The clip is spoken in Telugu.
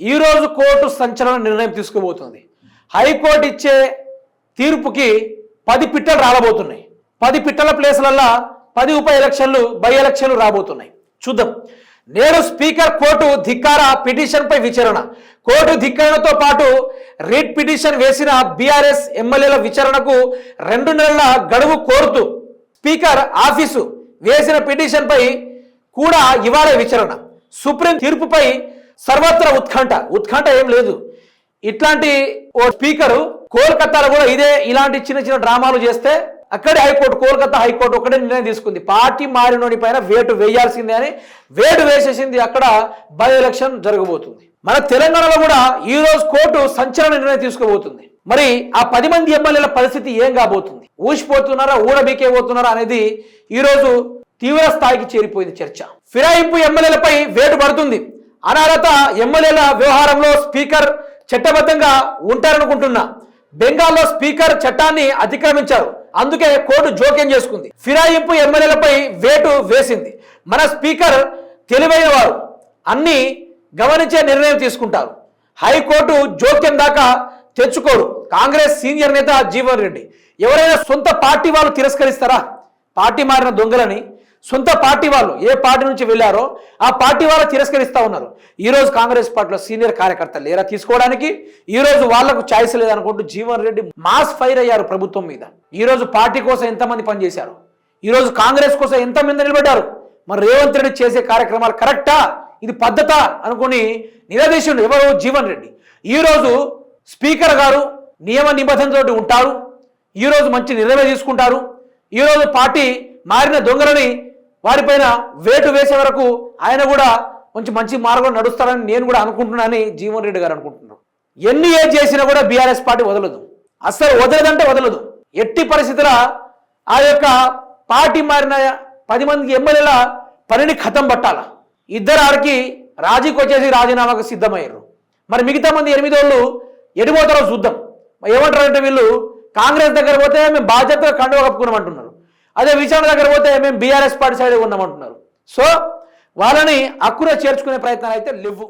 ఈరోజు కోర్టు సంచలన నిర్ణయం తీసుకోబోతుంది హైకోర్టు ఇచ్చే తీర్పుకి పది పిట్టలు రాలబోతున్నాయి. పది పిట్టల ప్లేసులల్లా పది ఉప ఎలక్షన్లు బై ఎలక్షన్లు రాబోతున్నాయి. చూద్దాం. నేడు స్పీకర్ కోర్టు ధిక్కార పిటిషన్పై విచారణ. కోర్టు ధిక్కారణతో పాటు రిట్ పిటిషన్ వేసిన బీఆర్ఎస్ ఎమ్మెల్యేల విచారణకు రెండు నెలల గడువు కోరుతూ స్పీకర్ ఆఫీసు వేసిన పిటిషన్పై కూడా ఇవాళ విచారణ. సుప్రీం తీర్పుపై సర్వత్ర ఉత్కంఠ. ఉత్కంఠ ఏం లేదు. ఇట్లాంటి ఓ స్పీకరు కోల్కతాలో కూడా ఇదే ఇలాంటి చిన్న చిన్న డ్రామాలు చేస్తే అక్కడే హైకోర్టు కోల్కతా హైకోర్టు ఒకటే నిర్ణయం తీసుకుంది. పార్టీ మారినోని పైన వేటు వేయాల్సిందే అని వేటు వేసేసింది అక్కడ బై ఎలక్షన్ జరగబోతుంది. మన తెలంగాణలో కూడా ఈ రోజు కోర్టు సంచలన నిర్ణయం తీసుకోబోతుంది. మరి ఆ పది మంది ఎమ్మెల్యేల పరిస్థితి ఏం కాబోతుంది? ఊసిపోతున్నారా ఊడబీకే పోతున్నారా అనేది ఈ రోజు తీవ్ర స్థాయికి చేరిపోయింది చర్చ. ఫిరాయింపు ఎమ్మెల్యేలపై వేటు పడుతుంది. అనర్హత ఎమ్మెల్యేల వ్యవహారంలో స్పీకర్ చట్టబద్ధంగా ఉంటారనుకుంటున్నా. బెంగాల్లో స్పీకర్ చట్టాన్ని అతిక్రమించారు. అందుకే కోర్టు జోక్యం చేసుకుంది. ఫిరాయింపు ఎమ్మెల్యేలపై వేటు వేసింది. మన స్పీకర్ తెలివైన వారు. అన్ని గమనించే నిర్ణయం తీసుకుంటారు. హైకోర్టు జోక్యం దాకా తెచ్చుకోరు. కాంగ్రెస్ సీనియర్ నేత జీవన్ రెడ్డి. ఎవరైనా సొంత పార్టీ వాళ్ళు తిరస్కరిస్తారా? పార్టీ మారిన దొంగలని సొంత పార్టీ వాళ్ళు ఏ పార్టీ నుంచి వెళ్ళారో ఆ పార్టీ వాళ్ళు తిరస్కరిస్తా ఉన్నారు. ఈరోజు కాంగ్రెస్ పార్టీలో సీనియర్ కార్యకర్త లేరా తీసుకోవడానికి? ఈ రోజు వాళ్ళకు ఛాయిస్ లేదనుకుంటూ జీవన్ రెడ్డి మాస్ ఫైర్ అయ్యారు ప్రభుత్వం మీద. ఈరోజు పార్టీ కోసం ఎంతమంది పనిచేశారు? ఈరోజు కాంగ్రెస్ కోసం ఎంతమంది నిలబడ్డారు? మరి రేవంత్ రెడ్డి చేసే కార్యక్రమాలు కరెక్టా? ఇది పద్ధత? అనుకుని నిలదీసిండు ఎవరు జీవన్ రెడ్డి. ఈరోజు స్పీకర్ గారు నియమ నిబంధనతోటి ఉంటారు. ఈ రోజు మంచి నిర్ణయం తీసుకుంటారు. ఈ రోజు పార్టీ మారిన దొంగలని వారిపైన వేటు వేసే వరకు ఆయన కూడా కొంచెం మంచి మార్గం నడుస్తారని నేను కూడా అనుకుంటున్నానని జీవన్ రెడ్డి గారు అనుకుంటున్నారు. ఎన్ని ఏం చేసినా కూడా బీఆర్ఎస్ పార్టీ వదలదు. అస్సలు వదలదంటే వదలదు. ఎట్టి పరిస్థితుల ఆ యొక్క పార్టీ మారిన పది మందికి ఎమ్మెల్యేల పనిని ఖతం పట్టాల? ఇద్దరు ఆడికి రాజీకి వచ్చేసి రాజీనామాకు సిద్ధమయ్యారు. మరి మిగతా మంది ఎనిమిది వాళ్ళు ఎడిపోతారో చూద్దాం. ఏమంటారంటే వీళ్ళు కాంగ్రెస్ దగ్గర పోతే మేము బాధ్యతగా కండువ కప్పుకున్నాం అంటున్నారు అదే విచారణ దగ్గర పోతే మేము బీఆర్ఎస్ పార్టీ సైడ్ ఉన్నామంటున్నారు. సో వాళ్ళని అక్కున చేర్చుకునే ప్రయత్నాలు అయితే లేవు.